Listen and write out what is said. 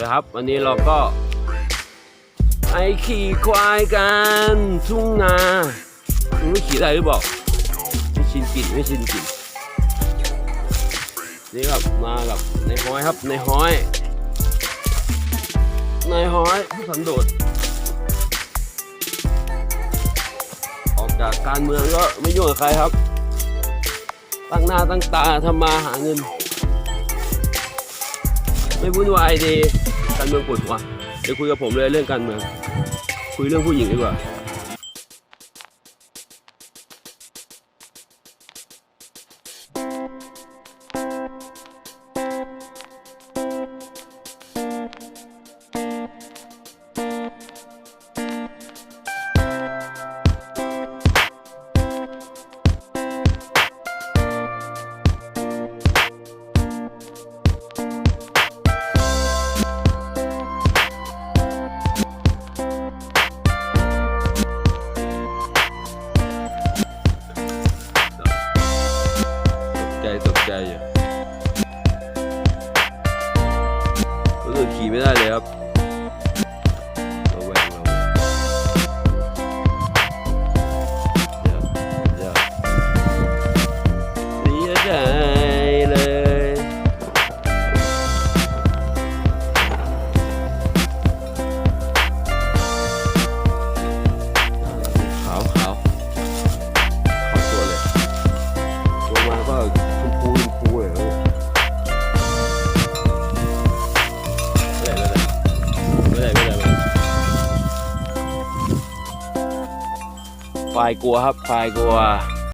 นะครับ วันนี้เราก็ไปขี่ควายกันทุ่งนาไม่ขี่ได้หรือเปล่าไม่ชินกลิ่นไม่ชินกลิ่นนี่ครับมากับในายฮ้อยครับในายฮ้อยในายฮ้อยผู้สันโดษออกจากการเมืองก็ไม่ยุ่งกับใครครับ ตั้งหน้าตั้งตาทำมาหาเงิน ไม่วุ่นวายดีการเมืองปวดหัวเดี๋ยวคุยกับผมเลยเรื่องการเมือง คุยเรื่องผู้หญิงดีกว่า ตกใจตกใจอยู่รู้สึกขี่ไม่ได้เลยครับ ควายกลัวครับควายกลัว